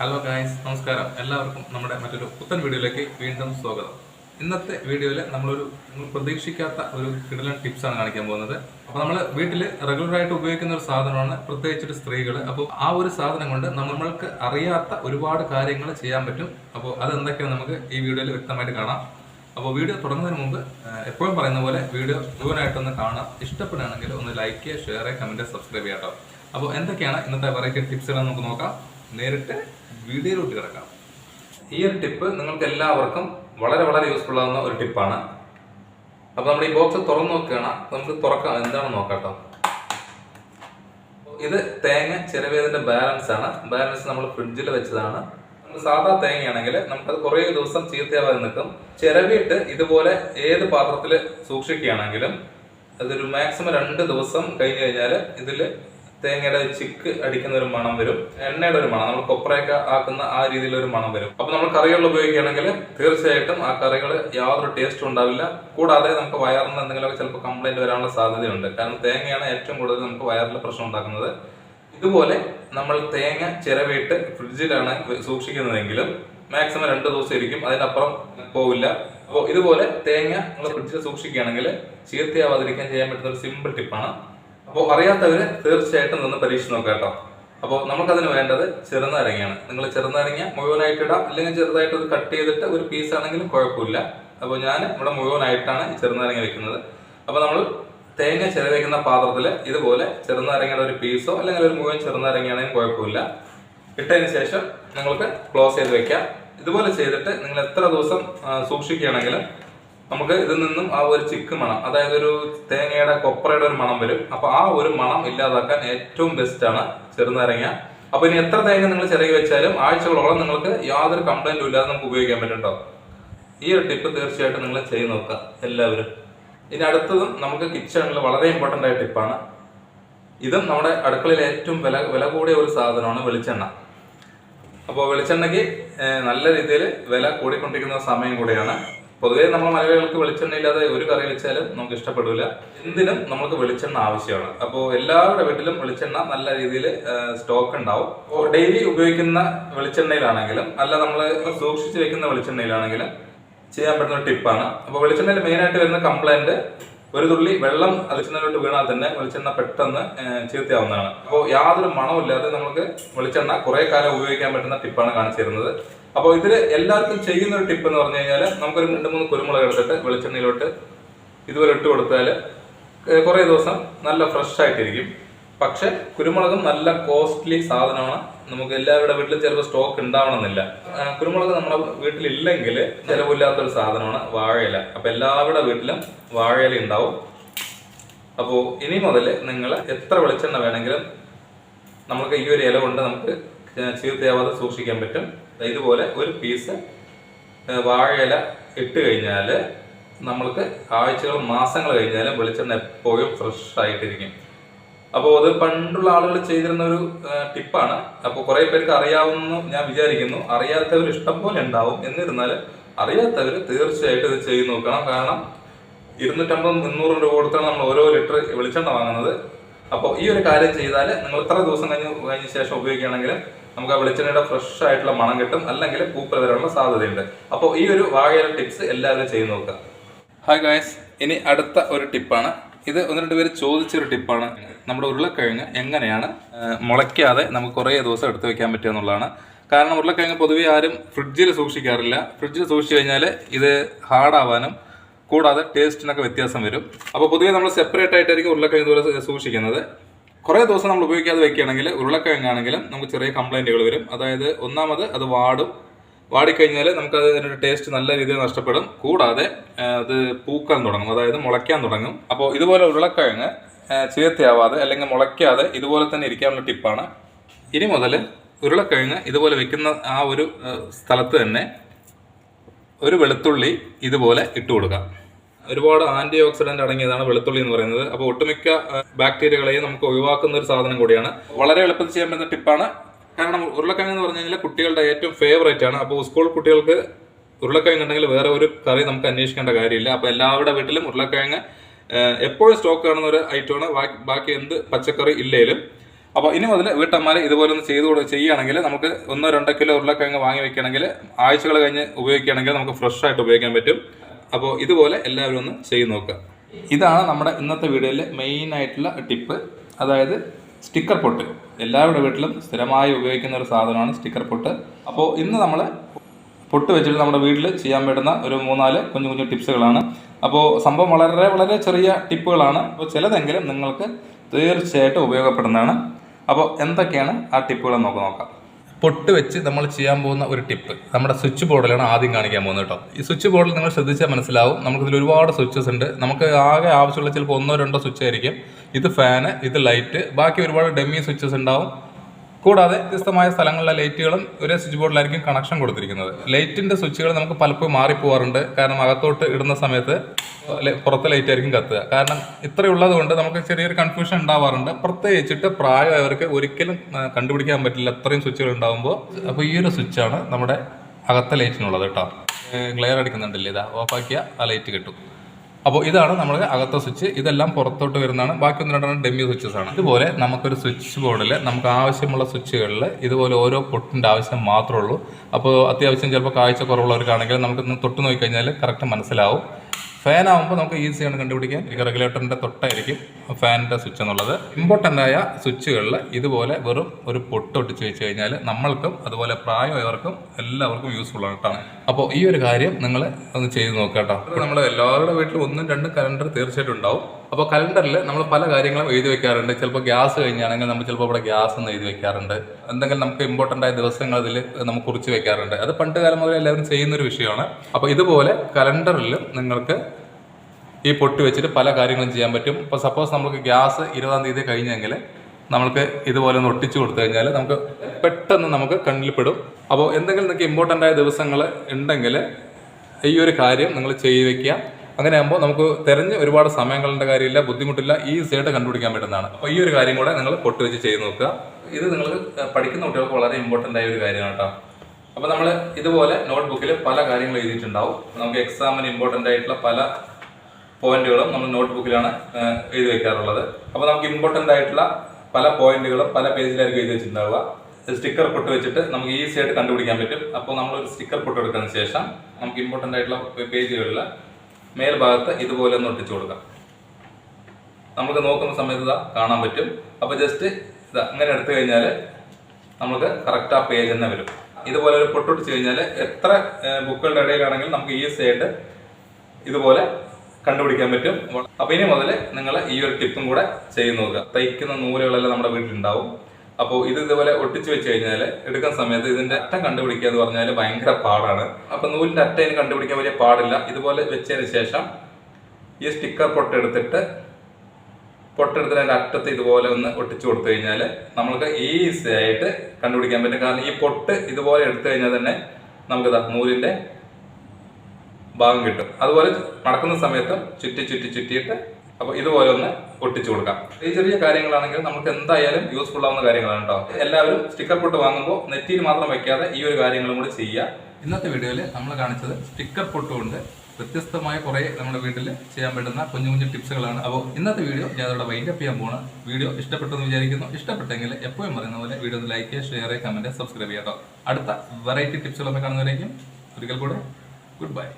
Hello guys നമസ്കാരം. എല്ലാവർക്കും നമ്മുടെ മറ്റൊരു പുത്തൻ വീഡിയോയിലേക്ക് വീണ്ടും സ്വാഗതം. ഇന്നത്തെ വീഡിയോയിൽ നമ്മളൊരു പ്രതീക്ഷിക്കാത്ത ഒരു കിടലൻ ടിപ്സാണ് കാണിക്കാൻ പോകുന്നത്. അപ്പോൾ നമ്മൾ വീട്ടിൽ റെഗുലറായിട്ട് ഉപയോഗിക്കുന്ന ഒരു സാധനമാണ് പ്രത്യേകിച്ചിട്ട് സ്ത്രീകൾ അപ്പോൾ ആ ഒരു സാധനം കൊണ്ട് നമ്മൾക്ക് അറിയാത്ത ഒരുപാട് കാര്യങ്ങൾ ചെയ്യാൻ പറ്റും. അപ്പോൾ അതെന്തൊക്കെയാണ് നമുക്ക് ഈ വീഡിയോയിൽ വ്യക്തമായിട്ട് കാണാം. അപ്പോൾ വീഡിയോ തുടങ്ങുന്നതിന് മുമ്പ് എപ്പോഴും പറയുന്ന പോലെ വീഡിയോ മുഴുവനായിട്ടൊന്ന് കാണാം. ഇഷ്ടപ്പെടുകയാണെങ്കിൽ ഒന്ന് ലൈക്ക് ചെയ്യുക ഷെയർ ചെയ്യുക കമന്റ് സബ്സ്ക്രൈബ് ചെയ്യാം അപ്പോൾ എന്തൊക്കെയാണ് ഇന്നത്തെ വെറൈറ്റി ടിപ്സുകൾ നമുക്ക് നോക്കാം. നേരിട്ട് വീഡിയോയിലോട്ട് കിടക്കാം. ഈ ഒരു ടിപ്പ് നിങ്ങൾക്ക് എല്ലാവർക്കും വളരെ വളരെ യൂസ്ഫുൾ ആകുന്ന ഒരു ടിപ്പാണ് അപ്പോൾ നമ്മൾ ഈ ബോക്സ് തുറന്നു നോക്കുകയാണ്. നമുക്ക് തുറക്കാം. എന്താണെന്ന് നോക്കാം ഇത് തേങ്ങ ചിരവേതിന്റെ ബാലൻസ് ആണ്. ബാലൻസ് നമ്മൾ ഫ്രിഡ്ജിൽ വെച്ചതാണ്. നമ്മൾ സാധാ തേങ്ങയാണെങ്കിൽ നമുക്കത് കുറേ ദിവസം ചീത്തയാവാതെ നിൽക്കും. ചിരവിയിട്ട് ഇതുപോലെ ഏത് പാത്രത്തിൽ സൂക്ഷിക്കുകയാണെങ്കിലും അതൊരു മാക്സിമം രണ്ട് ദിവസം കഴിഞ്ഞ് കഴിഞ്ഞാൽ ഇതിൽ തേങ്ങയുടെ ചിക്ക് അടിക്കുന്ന ഒരു മണം വരും. എണ്ണയുടെ ഒരു മണം. നമ്മൾ കൊപ്രയൊക്കെ ആക്കുന്ന ആ രീതിയിലൊരു മണം വരും. അപ്പൊ നമ്മൾ കറികൾ ഉപയോഗിക്കുകയാണെങ്കിൽ തീർച്ചയായിട്ടും ആ കറികൾ യാതൊരു ടേസ്റ്റും ഉണ്ടാവില്ല. കൂടാതെ നമുക്ക് വയറിന് എന്തെങ്കിലുമൊക്കെ ചിലപ്പോൾ കംപ്ലൈന്റ് വരാനുള്ള സാധ്യതയുണ്ട്. കാരണം തേങ്ങയാണ് ഏറ്റവും കൂടുതൽ നമുക്ക് വയറിൽ പ്രശ്നം ഉണ്ടാക്കുന്നത്. ഇതുപോലെ നമ്മൾ തേങ്ങ ചിരവിയിട്ട് ഫ്രിഡ്ജിലാണ് സൂക്ഷിക്കുന്നതെങ്കിലും മാക്സിമം രണ്ട് ദിവസം ഇരിക്കും. അതിനപ്പുറം പോവില്ല. അപ്പോൾ ഇതുപോലെ തേങ്ങ നമ്മൾ ഫ്രിഡ്ജിൽ സൂക്ഷിക്കുകയാണെങ്കിൽ ചീത്തയാവാതിരിക്കാൻ ചെയ്യാൻ പറ്റുന്ന ഒരു സിമ്പിൾ ടിപ്പാണ് അപ്പോൾ അറിയാത്തവര് തീർച്ചയായിട്ടും നിന്ന് പരീക്ഷ നോക്കാം കേട്ടോ. അപ്പോൾ നമുക്കതിന് വേണ്ടത് ചെറുനാരങ്ങയാണ്. നിങ്ങൾ ചെറുനാരങ്ങ മുഴുവനായിട്ട് ഇടാം. അല്ലെങ്കിൽ ചെറുതായിട്ട് ഒരു കട്ട് ചെയ്തിട്ട് ഒരു പീസ് ആണെങ്കിലും കുഴപ്പമില്ല. അപ്പോൾ ഞാൻ ഇവിടെ മുഴുവനായിട്ടാണ് ചെറുനാരങ്ങ വെക്കുന്നത്. അപ്പോൾ നമ്മൾ തേങ്ങ ചിരവയ്ക്കുന്ന പാത്രത്തിൽ ഇതുപോലെ ചെറുനാരങ്ങയുടെ ഒരു പീസോ അല്ലെങ്കിൽ ഒരു മുഴുവൻ ചെറുനാരങ്ങയാണെങ്കിലും കുഴപ്പമില്ല. ഇട്ടതിന് ശേഷം നിങ്ങൾക്ക് ക്ലോസ് ചെയ്ത് വെക്കാം. ഇതുപോലെ ചെയ്തിട്ട് നിങ്ങൾ എത്ര ദിവസം സൂക്ഷിക്കുകയാണെങ്കിലും നമുക്ക് ഇതിൽ നിന്നും ആ ഒരു ചിക്ക് മണം അതായത് ഒരു തേങ്ങയുടെ കൊപ്രയുടെ ഒരു മണം വരും. അപ്പൊ ആ ഒരു മണം ഇല്ലാതാക്കാൻ ഏറ്റവും ബെസ്റ്റ് ആണ് ചെറുനാരങ്ങ. അപ്പൊ ഇനി എത്ര തേങ്ങ നിങ്ങൾ ചിറകി വെച്ചാലും ആഴ്ചകളോളം നിങ്ങൾക്ക് യാതൊരു കംപ്ലൈന്റും ഇല്ലാതെ നമുക്ക് ഉപയോഗിക്കാൻ പറ്റും ഈ ഒരു ടിപ്പ് തീർച്ചയായിട്ടും നിങ്ങൾ ചെയ്ത് നോക്കുക എല്ലാവരും. ഇനി അടുത്തതും നമുക്ക് കിച്ചണിൽ വളരെ ഇമ്പോർട്ടന്റ് ആയ ടിപ്പാണ് ഇതും നമ്മുടെ അടുക്കളയിൽ ഏറ്റവും വില വില കൂടിയ ഒരു സാധനമാണ് വെളിച്ചെണ്ണ. അപ്പോൾ വെളിച്ചെണ്ണയ്ക്ക് നല്ല രീതിയിൽ വില കൂടിക്കൊണ്ടിരിക്കുന്ന സമയം കൂടിയാണ്. പൊതുവേ നമ്മൾ മലയാളികൾക്ക് വെളിച്ചെണ്ണ ഇല്ലാതെ ഒരു കറി വെച്ചാലും നമുക്ക് ഇഷ്ടപ്പെടില്ല എന്തിനും നമുക്ക് വെളിച്ചെണ്ണ ആവശ്യമാണ്. അപ്പോൾ എല്ലാവരുടെ വീട്ടിലും വെളിച്ചെണ്ണ നല്ല രീതിയിൽ സ്റ്റോക്ക് ഉണ്ടാവും. ഡെയിലി ഉപയോഗിക്കുന്ന വെളിച്ചെണ്ണയിലാണെങ്കിലും അല്ല നമ്മൾ സൂക്ഷിച്ച് വെക്കുന്ന വെളിച്ചെണ്ണയിലാണെങ്കിലും ചെയ്യാൻ പറ്റുന്ന ഒരു ടിപ്പാണ് അപ്പോൾ വെളിച്ചെണ്ണയിൽ മെയിനായിട്ട് വരുന്ന കംപ്ലൈന്റ് ഒരു തുള്ളി വെള്ളം വെളിച്ചെണ്ണയിലോട്ട് വീണാൽ തന്നെ വെളിച്ചെണ്ണ പെട്ടെന്ന് ചീത്തയാവുന്നതാണ് അപ്പോൾ യാതൊരു മണമില്ലാതെ നമുക്ക് വെളിച്ചെണ്ണ കുറേ കാലം ഉപയോഗിക്കാൻ പറ്റുന്ന ടിപ്പാണ് കാണിച്ചു തരുന്നത്. അപ്പോൾ ഇതിൽ എല്ലാവർക്കും ചെയ്യുന്ന ഒരു ടിപ്പ് എന്ന് പറഞ്ഞു കഴിഞ്ഞാൽ നമുക്കൊരു രണ്ട് മൂന്ന് കുരുമുളക് എടുത്തിട്ട് വെളിച്ചെണ്ണയിലോട്ട് ഇതുപോലെ ഇട്ട് കൊടുത്താൽ കുറേ ദിവസം നല്ല ഫ്രഷ് ആയിട്ടിരിക്കും. പക്ഷെ കുരുമുളകും നല്ല കോസ്റ്റ്ലി സാധനമാണ്. നമുക്ക് എല്ലാവരുടെ വീട്ടിലും ചിലപ്പോൾ സ്റ്റോക്ക് ഉണ്ടാവണമെന്നില്ല. കുരുമുളക് നമ്മുടെ വീട്ടിലില്ലെങ്കിൽ ചിലവില്ലാത്തൊരു സാധനമാണ് വാഴയില. അപ്പൊ എല്ലാവരുടെ വീട്ടിലും വാഴയില ഉണ്ടാവും. അപ്പോൾ ഇനി മുതൽ നിങ്ങൾ എത്ര വെളിച്ചെണ്ണ വേണമെങ്കിലും നമുക്ക് ഈ ഒരു ഇല കൊണ്ട് നമുക്ക് ചീത്തയാവാതെ സൂക്ഷിക്കാൻ പറ്റും. ഇതുപോലെ ഒരു പീസ് വാഴയില ഇട്ട് കഴിഞ്ഞാൽ നമ്മൾക്ക് ആഴ്ചകൾ മാസങ്ങൾ കഴിഞ്ഞാലും വെളിച്ചെണ്ണ എപ്പോഴും ഫ്രഷ് ആയിട്ടിരിക്കും. അപ്പോൾ അത് പണ്ടുള്ള ആളുകൾ ചെയ്തിരുന്ന ഒരു ടിപ്പാണ് അപ്പോൾ കുറേ പേർക്ക് അറിയാവുന്ന ഞാൻ വിചാരിക്കുന്നു അറിയാത്തവർ ഇഷ്ടം പോലെ ഉണ്ടാവും. എന്നിരുന്നാൽ അറിയാത്തവർ തീർച്ചയായിട്ടും ഇത് ചെയ്ത് നോക്കണം. കാരണം ഇരുന്നൂറ്റമ്പത് മുന്നൂറ് രൂപ കൊടുത്താണ് നമ്മൾ ഓരോ ലിറ്റർ വെളിച്ചെണ്ണ വാങ്ങുന്നത്. അപ്പോൾ ഈ ഒരു കാര്യം ചെയ്താൽ നിങ്ങൾ ഇത്ര ദിവസം കഴിഞ്ഞ് കഴിഞ്ഞ ശേഷം ഉപയോഗിക്കുകയാണെങ്കിൽ നമുക്ക് ആ വെളിച്ചെണ്ണയുടെ ഫ്രഷ് ആയിട്ടുള്ള മണം കിട്ടും. അല്ലെങ്കിൽ പൂപ്പൽ വരാനുള്ള സാധ്യതയുണ്ട്. അപ്പോൾ ഈ ഒരു വാഴയുടെ ടിപ്സ് എല്ലാവരും ചെയ്ത് നോക്കുക. ഹായ് ഗായ്സ് ഇനി അടുത്ത ഒരു ടിപ്പാണ് ഇത് ഒന്ന് രണ്ട് പേര് ചോദിച്ചൊരു ടിപ്പാണ് നമ്മുടെ ഉരുളക്കിഴങ്ങ് എങ്ങനെയാണ് മുളയ്ക്കാതെ നമുക്ക് കുറേ ദിവസം എടുത്തു വെക്കാൻ പറ്റുക എന്നുള്ളതാണ്. കാരണം ഉരുളക്കിഴങ്ങ് പൊതുവെ ആരും ഫ്രിഡ്ജിൽ സൂക്ഷിക്കാറില്ല. ഫ്രിഡ്ജിൽ സൂക്ഷിച്ചു കഴിഞ്ഞാൽ ഇത് ഹാർഡാവാനും കൂടാതെ ടേസ്റ്റിനൊക്കെ വ്യത്യാസം വരും. അപ്പോൾ പൊതുവേ നമ്മൾ സെപ്പറേറ്റ് ആയിട്ടായിരിക്കും ഉരുളക്കിഴങ്ങ് സൂക്ഷിക്കുന്നത്. കുറേ ദിവസം നമ്മൾ ഉപയോഗിക്കാതെ വെക്കുകയാണെങ്കിൽ ഉരുളക്കിഴങ്ങാണെങ്കിലും നമുക്ക് ചെറിയ കംപ്ലൈന്റുകൾ വരും. അതായത് ഒന്നാമത് അത് വാടും. വാടിക്കഴിഞ്ഞാൽ നമുക്ക് അതിനൊരു ടേസ്റ്റ് നല്ല രീതിയിൽ നഷ്ടപ്പെടും. കൂടാതെ അത് പൂക്കാൻ തുടങ്ങും. അതായത് മുളയ്ക്കാൻ തുടങ്ങും. അപ്പോൾ ഇതുപോലെ ഉരുളക്കിഴങ്ങ് ആ, ചീത്തയാവാതെ അല്ലെങ്കിൽ മുളയ്ക്കാതെ ഇതുപോലെ തന്നെ ഇരിക്കാനുള്ള ടിപ്പാണ്. ഇനി മുതൽ ഉരുളക്കിഴങ്ങ് ഇതുപോലെ വെക്കുന്ന ആ ഒരു സ്ഥലത്ത് തന്നെ ഒരു വെളുത്തുള്ളി ഇതുപോലെ ഇട്ട് കൊടുക്കാം. ഒരുപാട് ആന്റി ഓക്സിഡന്റ് അടങ്ങിയതാണ് വെളുത്തുള്ളി എന്ന് പറയുന്നത്. അപ്പോൾ ഒട്ടുമിക്ക ബാക്ടീരിയകളെയും നമുക്ക് ഒഴിവാക്കുന്ന ഒരു സാധനം കൂടിയാണ്. വളരെ എളുപ്പത്തിൽ ചെയ്യാൻ പറ്റുന്ന ടിപ്പാണ്. കാരണം ഉരുളക്കിഴങ്ങ് എന്ന് പറഞ്ഞു കഴിഞ്ഞാൽ കുട്ടികളുടെ ഏറ്റവും ഫേവറേറ്റ് ആണ്. അപ്പോൾ സ്കൂൾ കുട്ടികൾക്ക് ഉരുളക്കിഴങ്ങ് ഉണ്ടെങ്കിൽ വേറെ ഒരു കറി നമുക്ക് അന്വേഷിക്കേണ്ട കാര്യമില്ല. അപ്പോൾ എല്ലാവരുടെ വീട്ടിലും ഉരുളക്കിഴങ്ങ് എപ്പോഴും സ്റ്റോക്ക് കാണുന്ന ഒരു ഐറ്റമാണ് ബാക്കി എന്ത് പച്ചക്കറി ഇല്ലേലും. അപ്പോൾ ഇനി മുതൽ വീട്ടമ്മമാർ ഇതുപോലെ ഒന്ന് ചെയ്ത് ചെയ്യുകയാണെങ്കിൽ നമുക്ക് ഒന്നോ രണ്ടോ കിലോ ഉരുളക്കിഴങ്ങ് വാങ്ങി വെക്കുകയാണെങ്കിൽ ആഴ്ചകൾ കഴിഞ്ഞ് ഉപയോഗിക്കുകയാണെങ്കിൽ നമുക്ക് ഫ്രഷ് ആയിട്ട് ഉപയോഗിക്കാൻ പറ്റും. അപ്പോൾ ഇതുപോലെ എല്ലാവരും ഒന്ന് ചെയ്ത് നോക്കുക ഇതാണ് നമ്മുടെ ഇന്നത്തെ വീഡിയോയിലെ മെയിൻ ആയിട്ടുള്ള ടിപ്പ് അതായത് സ്റ്റിക്കർ പൊട്ട് എല്ലാവരുടെ വീട്ടിലും സ്ഥിരമായി ഉപയോഗിക്കുന്ന ഒരു സാധനമാണ് സ്റ്റിക്കർ പൊട്ട് അപ്പോൾ ഇന്ന് നമ്മൾ പൊട്ട് വെച്ചിട്ട് നമ്മുടെ വീട്ടിൽ ചെയ്യാൻ പറ്റുന്ന ഒരു മൂന്നാൽ കുഞ്ഞു കുഞ്ഞു ടിപ്സുകളാണ് അപ്പോൾ സംഭവം വളരെ വളരെ ചെറിയ ടിപ്പുകളാണ് അപ്പോൾ ചിലതെങ്കിലും നിങ്ങൾക്ക് തീർച്ചയായിട്ടും ഉപയോഗപ്പെടുന്നതാണ്. അപ്പോൾ എന്തൊക്കെയാണ് ആ ടിപ്പുകൾ നമുക്ക് നോക്കാം. പൊട്ട് വെച്ച് നമ്മൾ ചെയ്യാൻ പോകുന്ന ഒരു ടിപ്പ്. നമ്മുടെ സ്വിച്ച് ബോർഡിലാണ് ആദ്യം കാണിക്കാൻ പോകുന്നത് കേട്ടോ. ഈ സ്വിച്ച് ബോർഡിൽ നിങ്ങൾ ശ്രദ്ധിച്ചാൽ മനസ്സിലാവും. നമുക്കിതിൽ ഒരുപാട് സ്വിച്ചസ് ഉണ്ട്. നമുക്ക് ആകെ ആവശ്യമുള്ള ചിലപ്പോൾ ഒന്നോ രണ്ടോ സ്വിച്ച് ആയിരിക്കും. ഇത് ഫാന് ഇത് ലൈറ്റ് ബാക്കി ഒരുപാട് ഡെമ്മി സ്വിച്ചസ് ഉണ്ടാവും. കൂടാതെ വ്യത്യസ്തമായ സ്ഥലങ്ങളിലെ ലൈറ്റുകളും ഒരേ സ്വിച്ച് ബോർഡിലായിരിക്കും കണക്ഷൻ കൊടുത്തിരിക്കുന്നത്. ലൈറ്റിന്റെ സ്വിച്ചുകൾ നമുക്ക് പലപ്പോഴും മാറിപ്പോവാറുണ്ട്. കാരണം അകത്തോട്ട് ഇടുന്ന സമയത്ത് പുറത്തെ ലൈറ്റ് ആയിരിക്കും കത്തുക. കാരണം ഇത്രയുള്ളത് കൊണ്ട് നമുക്ക് ചെറിയൊരു കൺഫ്യൂഷൻ ഉണ്ടാവാറുണ്ട്. പ്രത്യേകിച്ചിട്ട് പ്രായമായവർക്ക് ഒരിക്കലും കണ്ടുപിടിക്കാൻ പറ്റില്ല. അത്രയും സ്വിച്ചുകൾ ഉണ്ടാകുമ്പോൾ അപ്പോൾ ഈ ഒരു സ്വിച്ചാണ് നമ്മുടെ അകത്തെ ലൈറ്റിനുള്ളത് കേട്ടോ ഗ്ലെയർ അടിക്കുന്നുണ്ടല്ലേ ഇതാ. ഓഫാക്കിയ ആ ലൈറ്റ് കിട്ടും. അപ്പോൾ ഇതാണ് നമ്മുടെ അകത്തെ സ്വിച്ച് ഇതെല്ലാം പുറത്തോട്ട് വരുന്നതാണ്. ബാക്കി ഒന്ന് രണ്ടെണ്ണം ഡെമ്മി സ്വിച്ചസ് ആണ്. ഇതുപോലെ നമുക്കൊരു സ്വിച്ച് ബോർഡിൽ നമുക്ക് ആവശ്യമുള്ള സ്വിച്ചുകളിൽ ഇതുപോലെ ഓരോ പൊട്ടിന്റെ ആവശ്യം മാത്രമേ ഉള്ളൂ. അപ്പോൾ അത്യാവശ്യം ചിലപ്പോൾ കാഴ്ച കുറവുള്ളവർക്കാണെങ്കിൽ നമുക്ക് തൊട്ട് നോക്കിക്കഴിഞ്ഞാൽ കറക്റ്റ് മനസ്സിലാവും. ഫാൻ ആകുമ്പോൾ നമുക്ക് ഈസിയാണ് കണ്ടുപിടിക്കാൻ. ഈ റെഗുലേറ്ററിന്റെ തൊട്ടായിരിക്കും ഫാനിന്റെ സ്വിച്ച് എന്നുള്ളത്. ഇമ്പോർട്ടന്റ് ആയ സ്വിച്ചുകളിൽ ഇതുപോലെ വെറും ഒരു പൊട്ട് ഒട്ടിച്ച് വെച്ച് കഴിഞ്ഞാൽ നമ്മൾക്കും അതുപോലെ പ്രായമായവർക്കും എല്ലാവർക്കും യൂസ്ഫുൾ ആണ് അപ്പോൾ ഈ ഒരു കാര്യം നിങ്ങൾ ഒന്ന് ചെയ്ത് നോക്കുക കേട്ടോ നമ്മൾ എല്ലാവരുടെ വീട്ടിലും ഒന്നും രണ്ടും കലണ്ടർ തീർച്ചയായിട്ടും ഉണ്ടാവും. അപ്പോൾ കലണ്ടറിൽ നമ്മൾ പല കാര്യങ്ങളും എഴുതി വെക്കാറുണ്ട്. ചിലപ്പോൾ ഗ്യാസ് കഴിഞ്ഞാണെങ്കിൽ നമ്മൾ ചിലപ്പോൾ ഇവിടെ ഗ്യാസ് എന്ന് എഴുതി വെക്കാറുണ്ട്. എന്തെങ്കിലും നമുക്ക് ഇമ്പോർട്ടന്റ് ആയ ദിവസങ്ങൾ അതിൽ നമുക്ക് കുറിച്ച് വെക്കാറുണ്ട്. അത് പണ്ട് കാലം മുതൽ എല്ലാവരും ചെയ്യുന്ന ഒരു വിഷയമാണ്. അപ്പോൾ ഇതുപോലെ കലണ്ടറിൽ നിങ്ങൾക്ക് ഈ പൊട്ടി വെച്ചിട്ട് പല കാര്യങ്ങളും ചെയ്യാൻ പറ്റും. ഇപ്പോൾ സപ്പോസ് നമുക്ക് ഗ്യാസ് ഇരുപതാം തീയതി കഴിഞ്ഞെങ്കിൽ നമ്മൾക്ക് ഇതുപോലെ ഒന്ന് ഒട്ടിച്ചു കൊടുത്തു കഴിഞ്ഞാൽ നമുക്ക് പെട്ടെന്ന് നമുക്ക് കണ്ണിൽ പെടും. അപ്പോൾ എന്തെങ്കിലും നിങ്ങൾക്ക് ഇമ്പോർട്ടന്റ് ആയ ദിവസങ്ങൾ ഉണ്ടെങ്കിൽ ഈ ഒരു കാര്യം നിങ്ങൾ ചെയ്തു വെക്കുക. അങ്ങനെ ആകുമ്പോൾ നമുക്ക് തിരഞ്ഞ് ഒരുപാട് സമയങ്ങളുടെ കാര്യമില്ല ബുദ്ധിമുട്ടില്ല ഈസി ആയിട്ട് കണ്ടുപിടിക്കാൻ പറ്റുന്നതാണ്. അപ്പോൾ ഈ ഒരു കാര്യം കൂടെ നിങ്ങൾ പൊട്ട് വെച്ച് ചെയ്ത് നോക്കുക. ഇത് നിങ്ങൾ പഠിക്കുന്ന കുട്ടികൾക്ക് വളരെ ഇമ്പോർട്ടന്റ് ആയ ഒരു കാര്യമാണ് കേട്ടോ. അപ്പോൾ നമ്മൾ ഇതുപോലെ നോട്ട്ബുക്കിൽ പല കാര്യങ്ങൾ എഴുതിയിട്ടുണ്ടാവും. നമുക്ക് എക്സാമിന് ഇമ്പോർട്ടന്റ് ആയിട്ടുള്ള പല പോയിന്റുകളും നമ്മൾ നോട്ട്ബുക്കിലാണ് എഴുതി വെക്കാറുള്ളത്. അപ്പോൾ നമുക്ക് ഇമ്പോർട്ടന്റ് ആയിട്ടുള്ള പല പോയിന്റുകളും പല പേജിലായിരിക്കും എഴുതി വെച്ചിട്ടുണ്ടാവുക. സ്റ്റിക്കർ പൊട്ട് വെച്ചിട്ട് നമുക്ക് ഈസി ആയിട്ട് കണ്ടുപിടിക്കാൻ പറ്റും. അപ്പോൾ നമ്മൾ ഒരു സ്റ്റിക്കർ പൊട്ട് എടുത്തതിന് ശേഷം നമുക്ക് ഇമ്പോർട്ടന്റ് ആയിട്ടുള്ള പേജുകളിൽ മേൽഭാഗത്ത് ഇതുപോലെ ഒന്ന് ഒട്ടിച്ചു കൊടുക്കാം. നമുക്ക് നോക്കുന്ന സമയത്ത് കാണാൻ പറ്റും. അപ്പോൾ ജസ്റ്റ് ഇതാ അങ്ങനെ എടുത്തു കഴിഞ്ഞാൽ നമുക്ക് കറക്റ്റ് ആ പേജ് തന്നെ വരും. ഇതുപോലെ ഒരു പൊട്ടൊട്ടിച്ച് കഴിഞ്ഞാൽ എത്ര ബുക്കുകളുടെ ഇടയിലാണെങ്കിലും നമുക്ക് ഈസി ആയിട്ട് ഇതുപോലെ കണ്ടുപിടിക്കാൻ പറ്റും. അപ്പോൾ ഇനി മുതൽ നിങ്ങൾ ഈ ഒരു ടിപ്പും കൂടെ ചെയ്ത് നോക്കുക. തയ്ക്കുന്ന നൂലുകളെല്ലാം നമ്മുടെ വീട്ടിലുണ്ടാവും. അപ്പോൾ ഇത് ഇതുപോലെ ഒട്ടിച്ചു വെച്ച് കഴിഞ്ഞാൽ എടുക്കുന്ന സമയത്ത് ഇതിന്റെ അറ്റം കണ്ടുപിടിക്കുക എന്ന് പറഞ്ഞാൽ ഭയങ്കര പാടാണ്. അപ്പൊ നൂലിന്റെ അറ്റം കണ്ടുപിടിക്കാൻ വലിയ പാടില്ല. ഇതുപോലെ വെച്ചതിന് ശേഷം ഈ സ്റ്റിക്കർ പൊട്ടെടുത്തിട്ട് പൊട്ടെടുത്തിട്ട് അതിന്റെ അറ്റത്ത് ഇതുപോലെ ഒന്ന് ഒട്ടിച്ചു കൊടുത്തു കഴിഞ്ഞാൽ നമുക്ക് ഈസി ആയിട്ട് കണ്ടുപിടിക്കാൻ പറ്റും. കാരണം ഈ പൊട്ട് ഇതുപോലെ എടുത്തു കഴിഞ്ഞാൽ തന്നെ നമുക്ക് നൂലിന്റെ ഭാഗം കിട്ടും. അതുപോലെ നടക്കുന്ന സമയത്തും ചുറ്റി ചുറ്റി ചുറ്റിയിട്ട് അപ്പൊ ഇതുപോലെ ഒന്ന് ഒട്ടിച്ചു കൊടുക്കാം. ഈ ചെറിയ കാര്യങ്ങളാണെങ്കിൽ നമുക്ക് എന്തായാലും യൂസ്ഫുൾ ആവുന്ന കാര്യങ്ങളാണ് കേട്ടോ എല്ലാവരും സ്റ്റിക്കർ പൊട്ട് വാങ്ങുമ്പോൾ നെറ്റിയിൽ മാത്രം വെക്കാതെ ഈ ഒരു കാര്യങ്ങളും കൂടി ചെയ്യുക. ഇന്നത്തെ വീഡിയോയിൽ നമ്മൾ കാണിച്ചത് സ്റ്റിക്കർ പൊട്ട് കൊണ്ട് വ്യത്യസ്തമായ കുറെ നമ്മുടെ വീട്ടിൽ ചെയ്യാൻ പറ്റുന്ന കുഞ്ഞു കുഞ്ഞു ടിപ്സുകളാണ്. അപ്പോൾ ഇന്നത്തെ വീഡിയോ ഞാൻ അതോടെ വൈൻഡപ്പ് ചെയ്യാൻ പോകണം വീഡിയോ ഇഷ്ടപ്പെട്ടെന്ന് വിചാരിക്കുന്നു. ഇഷ്ടപ്പെട്ടെങ്കിൽ എപ്പോഴും പറയുന്ന പോലെ video like share comment subscribe ചെയ്യാം അടുത്ത വെറൈറ്റി ടിപ്സുകളൊക്കെ കാണുന്നവരേക്കും ഒരിക്കൽ കൂടെ ഗുഡ് ബൈ